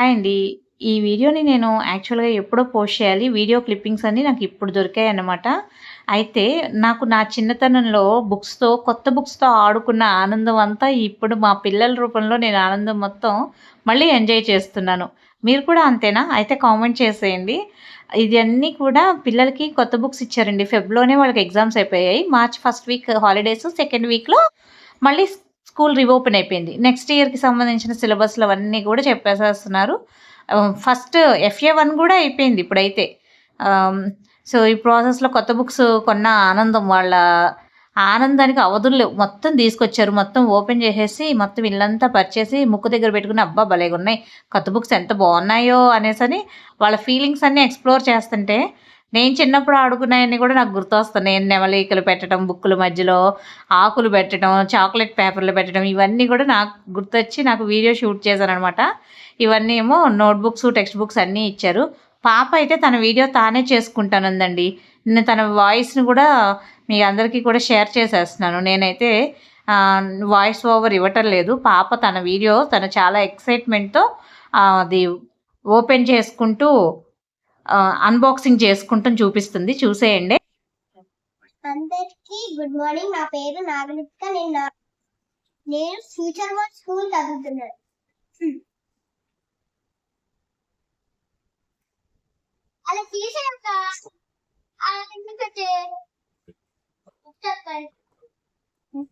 Hi అండి. ఈ వీడియోని నేను యాక్చువల్‌గా ఎప్పుడో పోస్ట్ చేయాలి. వీడియో క్లిప్పింగ్స్ అన్నీ నాకు ఇప్పుడు దొరికాయి అన్నమాట అయితే నాకు నా చిన్నతనంలో బుక్స్‌తో కొత్త బుక్స్‌తో ఆడుకున్న ఆనందం అంతా ఇప్పుడు మా పిల్లల రూపంలో నేను ఆనందం మొత్తం మళ్ళీ ఎంజాయ్ చేస్తున్నాను. మీరు కూడా అంతేనా? అయితే కామెంట్ చేసేయండి. ఇవన్నీ కూడా పిల్లలకి కొత్త బుక్స్ ఇచ్చారండి. ఫెబ్‌లోనే వాళ్ళకి ఎగ్జామ్స్ అయిపోయాయి. March first week holidays. Second వీక్‌లో మళ్ళీ స్కూల్ రీఓపెన్ అయిపోయింది. నెక్స్ట్ ఇయర్‌కి సంబంధించిన సిలబస్‌లు అవన్నీ కూడా చెప్పేసేస్తున్నారు. ఫస్ట్ ఎఫ్ఏ వన్ కూడా అయిపోయింది ఇప్పుడైతే. సో, ఈ ప్రాసెస్‌లో కొత్త బుక్స్ కొన్న ఆనందం వాళ్ళ ఆనందానికి అవధులు లేవు. మొత్తం తీసుకొచ్చారు. మొత్తం ఓపెన్ చేసేసి మొత్తం ఇల్లంతా పరిచేసి ముక్కు దగ్గర పెట్టుకుని అబ్బా! భలేగున్నాయి. కొత్త బుక్స్ ఎంత బాగున్నాయో అనేసని వాళ్ళ ఫీలింగ్స్ అన్నీ ఎక్స్‌ప్లోర్ చేస్తుంటే నేను చిన్నప్పుడు ఆడుకున్నయన్నీ కూడా నాకు గుర్తొస్తాయి నేను నెమలీకలు పెట్టడం బుక్కుల మధ్యలో, ఆకులు పెట్టడం, చాక్లెట్ పేపర్‌లు పెట్టడం ఇవన్నీ కూడా నాకు గుర్తొచ్చి నాకు వీడియో షూట్ చేశాను అనమాట ఇవన్నీ ఏమో నోట్బుక్స్ టెక్స్ట్ బుక్స్ అన్నీ ఇచ్చారు. పాప అయితే తన వీడియో తానే చేసుకుంటానుందండి నేను తన వాయిస్‌ని కూడా మీ అందరికీ కూడా షేర్ చేసేస్తున్నాను. నేనైతే వాయిస్ ఓవర్ ఇవ్వటం లేదు. పాప తన వీడియో తను చాలా ఎక్సైట్‌మెంట్‌తో అది ఓపెన్ చేసుకుంటూ అన్బాక్సింగ్ చేసుకుంటూ చూపిస్తుంది. చూసేయండి. అందరికీ గుడ్ మార్నింగ్. నా పేరు నాగలిక. నేను నేను ఫ్యూచర్ వరల్డ్ స్కూల్ చదువుతున్నాను. అలా తీసాక.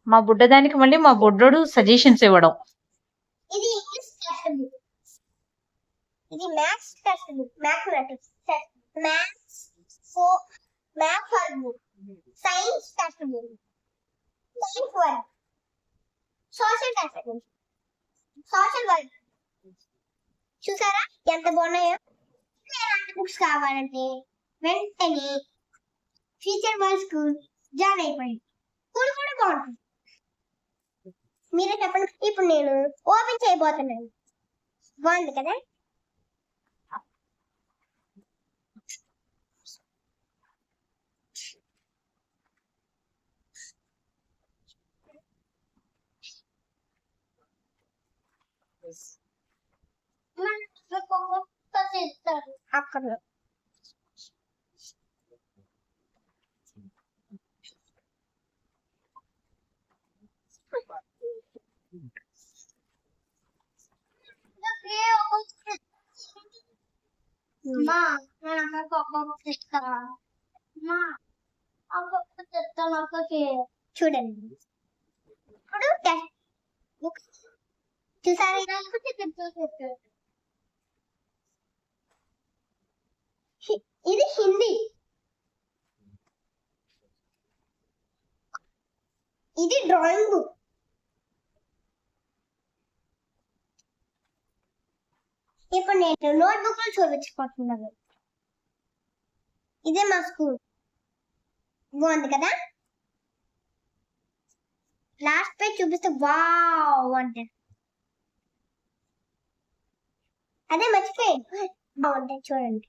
మా బుడ్డదానికి మళ్ళీ మా బుడ్డోడు సజెషన్స్ ఇవ్వడం. ఇది ఇంగ్లీష్. ఇది maths. Mathematics maths for maths for book. Science text book. Science work social text book. Social work చూసారా ఎంత బాగున్నాయో ఇలాంటి బుక్స్ కావాలంటే వెంటనే ఫ్యూచర్ వరల్డ్ స్కూల్ జాయిన్ అయిపోయింది స్కూల్ కూడా బాగుంటుంది మీరే చెప్పండి ఇప్పుడు నేను ఓపెన్ చేయబోతున్నాను బాగుంది కదా అక్కడ మా నేను అక్కడికి ఒక్కొక్క ఇస్తారా మా ఒక్కొక్క చెప్తాను ఒక్కొక్క చూడండి ఇప్పుడు టెక్స్ట్ బుక్ చూసారా? ఇది హిందీ. ఇది డ్రాయింగ్ బుక్. ఇప్పుడు నేను నోట్బుక్లో చూపించుకుంటున్నాను. ఇదే మా స్కూల్. బాగుంది కదా? లాస్ట్ పేజ్ చూపిస్తే వావ్ అంటే. అదే మర్చిపోయాను బాగుంటాయి చూడండి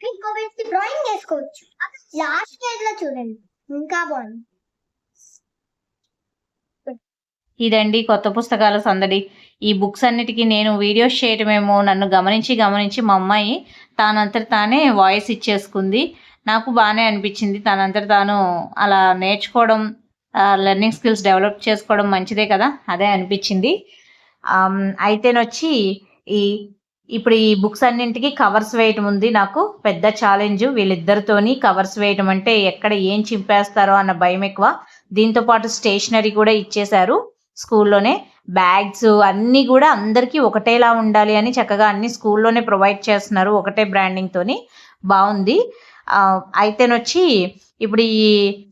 ఇంకో వ్యక్తి డ్రాయింగ్ చేసుకోవచ్చు లాస్ట్ పేజ్లో చూడండి ఇంకా బాగుంది ఇదండి కొత్త పుస్తకాల సందడి. ఈ బుక్స్ అన్నిటికీ నేను వీడియోస్ చేయటమేమో నన్ను గమనించి, గమనించి మా అమ్మాయి తానంతట తానే వాయిస్ ఇచ్చేసుకుంది. నాకు బాగానే అనిపించింది. తనంతట తాను అలా నేర్చుకోవడం లెర్నింగ్ స్కిల్స్ డెవలప్ చేసుకోవడం మంచిదే కదా! అదే అనిపించింది. అయితేనొచ్చి ఈ ఇప్పుడు ఈ బుక్స్ అన్నింటికి కవర్స్ వేయటం ఉంది నాకు పెద్ద ఛాలెంజ్. వీళ్ళిద్దరితోని కవర్స్ వేయటం అంటే ఎక్కడ ఏం చింపేస్తారో అన్న భయం ఎక్కువ. దీంతో పాటు స్టేషనరీ కూడా ఇచ్చేశారు స్కూల్లోనే. బ్యాగ్స్ అన్నీ కూడా అందరికీ ఒకటేలా ఉండాలి అని చక్కగా అన్ని స్కూల్లోనే ప్రొవైడ్ చేస్తున్నారు. ఒకటే బ్రాండింగ్‌తోని బాగుంది అయితేనొచ్చి ఇప్పుడు ఈ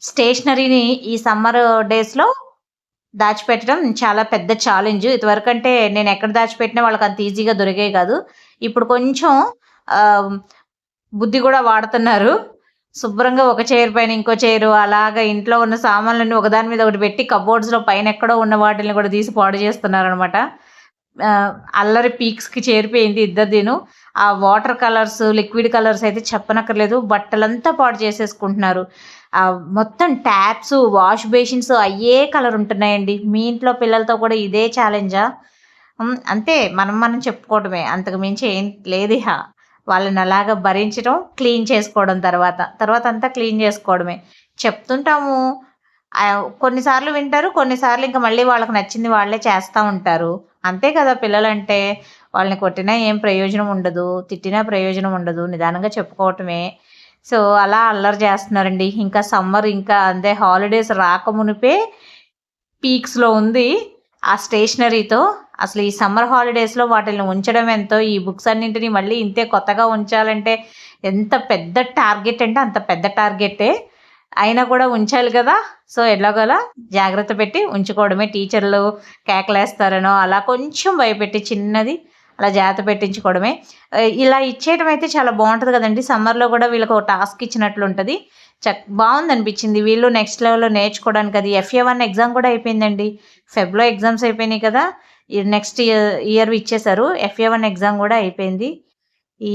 స్టేషనరీని ఈ సమ్మర్ డేస్‌లో దాచిపెట్టడం చాలా పెద్ద ఛాలెంజ్. ఇదివరకంటే నేను ఎక్కడ దాచిపెట్టినా వాళ్ళకి అంత ఈజీగా దొరికేవి కాదు. ఇప్పుడు కొంచెం బుద్ధి కూడా వాడుతున్నారు. శుభ్రంగా ఒక చైర్ పైన ఇంకో చైరు అలాగా ఇంట్లో ఉన్న సామాన్లన్నీ ఒకదాని మీద ఒకటి పెట్టి కబోర్డ్స్‌లో పైన ఎక్కడో ఉన్న వాటిని కూడా తీసి పాడు చేస్తున్నారనమాట. అనమాట అల్లరి పీక్స్‌కి చేరిపోయింది ఇద్దరిదిను. ఆ వాటర్ కలర్స్, లిక్విడ్ కలర్స్ అయితే చెప్పనక్కర్లేదు. బట్టలంతా పాడు చేసేసుకుంటున్నారు. మొత్తం ట్యాప్స్, వాష్ బేసిన్స్ అయ్యే కలర్ ఉంటున్నాయండి. మీ ఇంట్లో పిల్లలతో కూడా ఇదే ఛాలెంజా? అంతే మనం మనం చెప్పుకోవడమే. అంతకు మించి ఏం లేదు ఇహ. వాళ్ళని అలాగా భరించడం, క్లీన్ చేసుకోవడం తర్వాత. తర్వాత అంతా క్లీన్ చేసుకోవడమే. చెప్తుంటాము. కొన్నిసార్లు వింటారు. కొన్నిసార్లు ఇంకా మళ్ళీ వాళ్ళకి నచ్చింది వాళ్ళే చేస్తూ ఉంటారు. అంతే కదా పిల్లలంటే. వాళ్ళని కొట్టినా ఏం ప్రయోజనం ఉండదు. తిట్టినా ప్రయోజనం ఉండదు. నిదానంగా చెప్పుకోవటమే. సో, అలా అల్లరి చేస్తున్నారండి. ఇంకా సమ్మర్ ఇంకా అంతే హాలిడేస్ రాకమునిపే పీక్స్‌లో ఉంది. ఆ స్టేషనరీతో. అసలు ఈ సమ్మర్ హాలిడేస్‌లో వాటిని ఉంచడం ఎంతో, ఈ బుక్స్ అన్నింటిని మళ్ళీ ఇంతే కొత్తగా ఉంచాలంటే ఎంత పెద్ద టార్గెట్ అంటే అంత పెద్ద టార్గెట్టే. అయినా కూడా ఉంచాలి కదా! సో, ఎలాగోలా జాగ్రత్త పెట్టి ఉంచుకోవడమే. టీచర్లు కేకలేస్తారనో అలా కొంచెం భయపెట్టి చిన్నది అలా జాగ్రత్త పెట్టించుకోవడమే. ఇలా ఇచ్చేయటం అయితే చాలా బాగుంటుంది కదండి సమ్మర్‌లో కూడా వీళ్ళకి ఒక టాస్క్ ఇచ్చినట్లు ఉంటుంది చక్ బావుందనిపించింది. వీళ్ళు నెక్స్ట్ లెవెల్‌లో నేర్చుకోవడానికి అది ఎఫ్ఏ వన్ ఎగ్జామ్ కూడా అయిపోయిందండి. ఫెబ్‌లో ఎగ్జామ్స్ అయిపోయినాయి కదా! నెక్స్ట్ ఇయర్ ఇయర్ ఇచ్చేశారు. ఎఫ్ఏ వన్ ఎగ్జామ్ కూడా అయిపోయింది. ఈ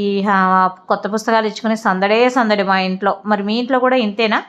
కొత్త పుస్తకాలు ఇచ్చుకుని సందడే సందడి మా ఇంట్లో. మరి మీ ఇంట్లో కూడా ఇంతేనా?